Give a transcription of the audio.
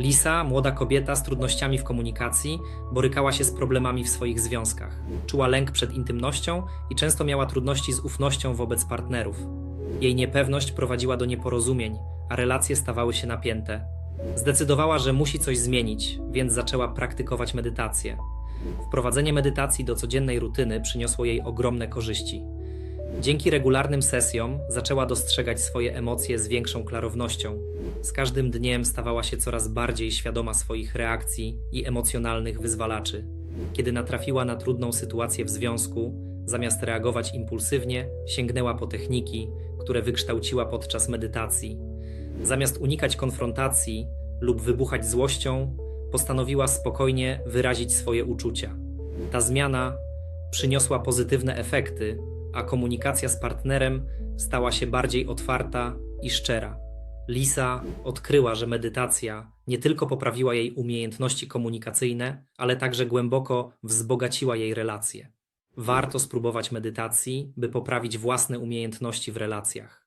Lisa, młoda kobieta z trudnościami w komunikacji, borykała się z problemami w swoich związkach. Czuła lęk przed intymnością i często miała trudności z ufnością wobec partnerów. Jej niepewność prowadziła do nieporozumień, a relacje stawały się napięte. Zdecydowała, że musi coś zmienić, więc zaczęła praktykować medytację. Wprowadzenie medytacji do codziennej rutyny przyniosło jej ogromne korzyści. Dzięki regularnym sesjom zaczęła dostrzegać swoje emocje z większą klarownością. Z każdym dniem stawała się coraz bardziej świadoma swoich reakcji i emocjonalnych wyzwalaczy. Kiedy natrafiła na trudną sytuację w związku, zamiast reagować impulsywnie, sięgnęła po techniki, które wykształciła podczas medytacji. Zamiast unikać konfrontacji lub wybuchać złością, postanowiła spokojnie wyrazić swoje uczucia. Ta zmiana przyniosła pozytywne efekty, a komunikacja z partnerem stała się bardziej otwarta i szczera. Lisa odkryła, że medytacja nie tylko poprawiła jej umiejętności komunikacyjne, ale także głęboko wzbogaciła jej relacje. Warto spróbować medytacji, by poprawić własne umiejętności w relacjach.